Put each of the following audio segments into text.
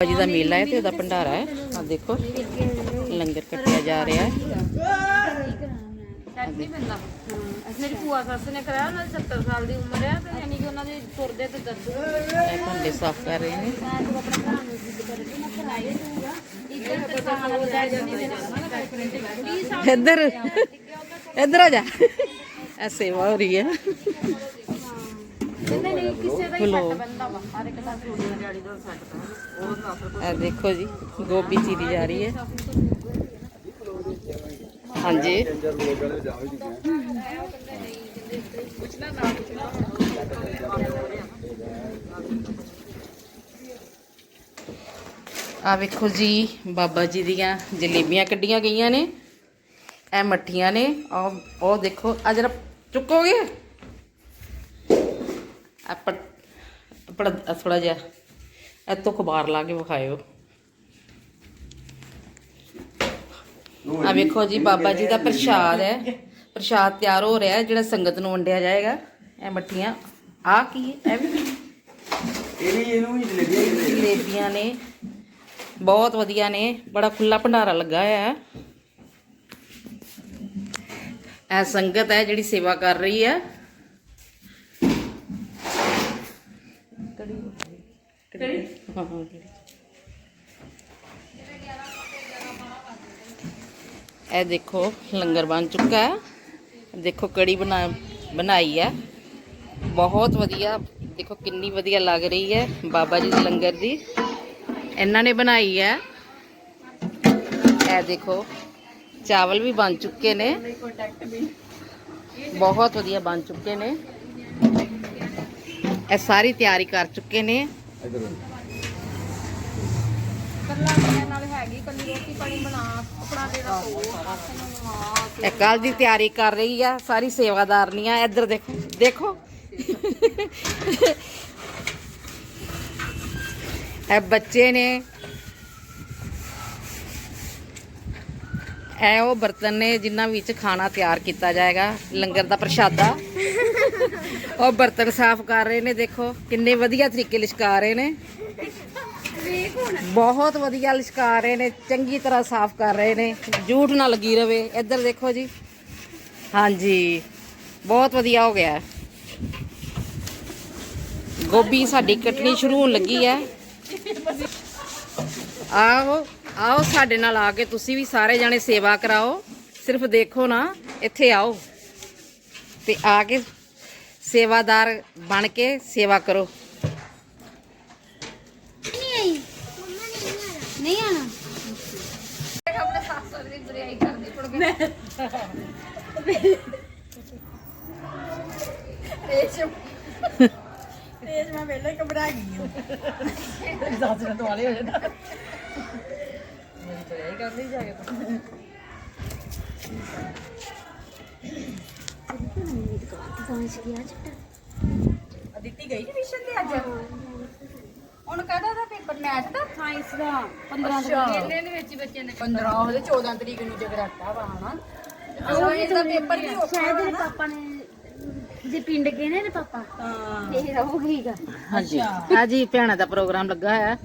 ਬਾਬਾ ਜੀ ਦਾ ਮੇਲਾ ਹੈ ਤੇ ਉਹਦਾ ਭੰਡਾਰਾ ਹੈ। ਆ ਦੇਖੋ ਲੰਗਰ ਕੱਟਿਆ ਜਾ ਰਿਹਾ ਹੈ। ਨਹੀਂ ਪੈਂਦਾ। ਮੇਰੀ ਭੂਆ ਸੱਸ ਨੇ ਕਰਾਇਆ ਉਹਨਾਂ ਦੀ 70 ਸਾਲ ਦੀ ਉਮਰ ਹੈ ਤੇ ਯਾਨੀ ਕਿ ਉਹਨਾਂ ਦੇ ਤੁਰਦੇ ਤੇ ਦਰਦ ਇਹ ਭਾਂਡੇ ਸਾਫ਼ ਕਰ ਰਹੇ ਨੇ। ਇੱਧਰ ਇੱਧਰ ਆ ਜਾ। ਇਹ ਸੇਵਾ ਹੋ ਰਹੀ ਹੈ। ਕਹਿੰਦੇ ਨਹੀਂ, ਕਿਸੇ ਦਾ ਹੀ ਸੈੱਟ ਪੈਂਦਾ ਵਾ। ਹਰ ਇੱਕ ਦਾ ਰੋਟੀ ਦਾ ਡੈਡੀ ਦਾ ਸੈੱਟ ਪੈਂਦਾ ਉਹ ਦੱਸ ਇਹ ਦੇਖੋ ਜੀ ਗੋਭੀ ਚੀਰੀ ਜਾ ਰਹੀ ਹੈ। ਹਾਂਜੀ। ਆ ਵੇਖੋ ਜੀ, ਬਾਬਾ ਜੀ ਦੀਆਂ ਜਲੇਬੀਆਂ ਕੱਢੀਆਂ ਗਈਆਂ ਨੇ। ਇਹ ਮੱਠੀਆਂ ਨੇ। ਉਹ ਉਹ ਦੇਖੋ ਆ ਜਰਾ ਚੁੱਕੋਗੇ? ਆਪੜ ਆਪੜ ਥੋੜਾ ਜਿਹਾ ਇੱਥੋਂ ਖਬਾਰ ਲਾ ਕੇ ਵਿਖਾਇਓ। ਆ ਵੇਖੋ ਜੀ ਬਾਬਾ ਜੀ ਦਾ ਪ੍ਰਸ਼ਾਦ ਹੈ। ਪ੍ਰਸ਼ਾਦ ਤਿਆਰ ਹੋ ਰਿਹਾ ਜਿਹੜਾ ਸੰਗਤ ਨੂੰ ਵੰਡਿਆ ਜਾਏਗਾ। ਇਹ ਮੱਠੀਆਂ। ਆ ਕੀ ਹੈ? ਇਹ ਵੀ ਇਹ ਵੀ ਇਹਨੂੰ ਜਲੇਬੀਆਂ ਹੀ ਦੇ ਜਲੇਬੀਆਂ ਨੇ। ਬਹੁਤ ਵਧੀਆ ਨੇ। ਬੜਾ ਖੁੱਲਾ ਭੰਡਾਰਾ ਲੱਗਾ ਹੋਇਆ ਹੈ। ਇਹ ਸੰਗਤ ਹੈ ਜਿਹੜੀ ਸੇਵਾ ਕਰ ਰਹੀ ਹੈ। ਕੜੀ ਕੜੀ ਹਾਂ ਹਾਂ ਕੜੀ ਇਹ ਦੇਖੋ ਲੰਗਰ ਬਣ ਚੁੱਕਾ ਹੈ ਦੇਖੋ ਕੜੀ ਬਣਾ ਬਣਾਈ ਹੈ ਬਹੁਤ ਵਧੀਆ ਦੇਖੋ ਕਿੰਨੀ ਵਧੀਆ ਲੱਗ ਰਹੀ ਹੈ ਬਾਬਾ ਜੀ ਦੇ ਲੰਗਰ ਦੀ ਇਹਨਾਂ ਨੇ ਬਣਾਈ ਹੈ ਇਹ ਦੇਖੋ ਚਾਵਲ ਵੀ ਬਣ ਚੁੱਕੇ ਨੇ ਬਹੁਤ ਵਧੀਆ ਬਣ ਚੁੱਕੇ ਨੇ ਇਹ ਸਾਰੀ ਤਿਆਰੀ ਕਰ ਚੁੱਕੇ ਨੇ। ਇਹ ਕੱਲ ਦੀ ਤਿਆਰੀ ਕਰ ਰਹੀ ਆ ਸਾਰੀ ਸੇਵਾਦਾਰਨੀਆਂ ਇੱਧਰ ਦੇਖੋ ਦੇਖੋ। ਇਹ ਬੱਚੇ ਨੇ। ਇਹ ਉਹ ਬਰਤਨ ਨੇ ਜਿਨ੍ਹਾਂ ਵਿੱਚ ਖਾਣਾ ਤਿਆਰ ਕੀਤਾ ਜਾਏਗਾ ਲੰਗਰ ਦਾ ਪ੍ਰਸ਼ਾਦਾ। ਉਹ ਬਰਤਨ ਸਾਫ਼ ਕਰ ਰਹੇ ਨੇ, ਦੇਖੋ ਕਿੰਨੇ ਵਧੀਆ ਤਰੀਕੇ ਲਿਸ਼ਕਾ ਰਹੇ ਨੇ। ਬਹੁਤ ਵਧੀਆ ਲਿਸ਼ਕਾ ਰਹੇ ਨੇ, ਚੰਗੀ ਤਰ੍ਹਾਂ ਸਾਫ਼ ਕਰ ਰਹੇ ਨੇ, ਜੂਠ ਨਾ ਲੱਗੀ ਰਵੇ। ਇੱਧਰ ਦੇਖੋ ਜੀ। ਹਾਂਜੀ, ਬਹੁਤ ਵਧੀਆ ਹੋ ਗਿਆ। ਗੋਭੀ ਸਾਡੀ ਕੱਟਣੀ ਸ਼ੁਰੂ ਹੋਣ ਲੱਗੀ ਹੈ। ਆਓ ਆਓ ਸਾਡੇ ਨਾਲ ਆ ਕੇ ਤੁਸੀਂ ਵੀ ਸਾਰੇ ਜਾਣੇ ਸੇਵਾ ਕਰਾਓ। ਸਿਰਫ ਦੇਖੋ ਨਾ, ਇੱਥੇ ਆਓ। ਤੇ ਆ ਕੇ ਸੇਵਾਦਾਰ ਬਣ ਕੇ ਸੇਵਾ ਕਰੋ। ਨਹੀਂ ਆਣਾ। ਆਪਣੇ ਸੱਸ ਦੀ ਬੁਰਾਈ ਕਰਦੀ ਪੜ ਗਈ ਤੇਜ ਮੈਂ ਵੇਲੇ ਘਬਰਾ ਗਈ ਹਾਂ ਦੱਸ ਨਾ ਦੁਆਲੇ ਹੋ ਜਾਣਾ ਮੇਰੀ ਤਾਂ ਇਹ ਕਰਨੀ ਜਾ ਕੇ ਤੂੰ ਅਦਿੱਤੀ ਗਈ ਟਿਊਸ਼ਨ ਤੇ ਅੱਜ? ਹੁਣ ਕਾਹਦਾ ਦਾ ਪੇਪਰ? ਮੈਥ ਦਾ? ਸਾਇੰਸ ਦਾ। 15 ਅੱਛਾ। ਮੇਲੇ ਦੇ ਵਿੱਚ ਹੀ ਬੱਚੇ ਨੇ 15 ਉਹਦੇ 14 ਤਰੀਕ ਨੂੰ ਜਗਰਾਤਾ ਵਾ ਹਨਾ? ਸਾਇੰਸ ਦਾ ਪੇਪਰ ਵੀ ਔਖਾ ਸ਼ਾਇਦ ਵਾ ਇਹਦੇ ਨਾ। ਪਾਪਾ ਨੇ ਜੇ ਪਿੰਡ ਗਏ ਨੇ ਇਹਦੇ ਪਾਪਾ ਹਾਂ। ਤੇ ਰਹੂਗੀਗਾ ਹਾਂਜੀ। ਆ ਜੀ ਭੈਣਾਂ ਦਾ ਪ੍ਰੋਗਰਾਮ ਲੱਗਾ ਹੋਇਆ।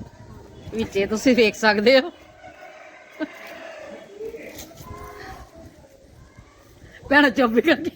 ਵਿੱਚੇ ਤੁਸੀਂ ਵੇਖ ਸਕਦੇ ਹੋ। ਭੈਣਾਂ ਚੁੱਪ ਕਰਕੇ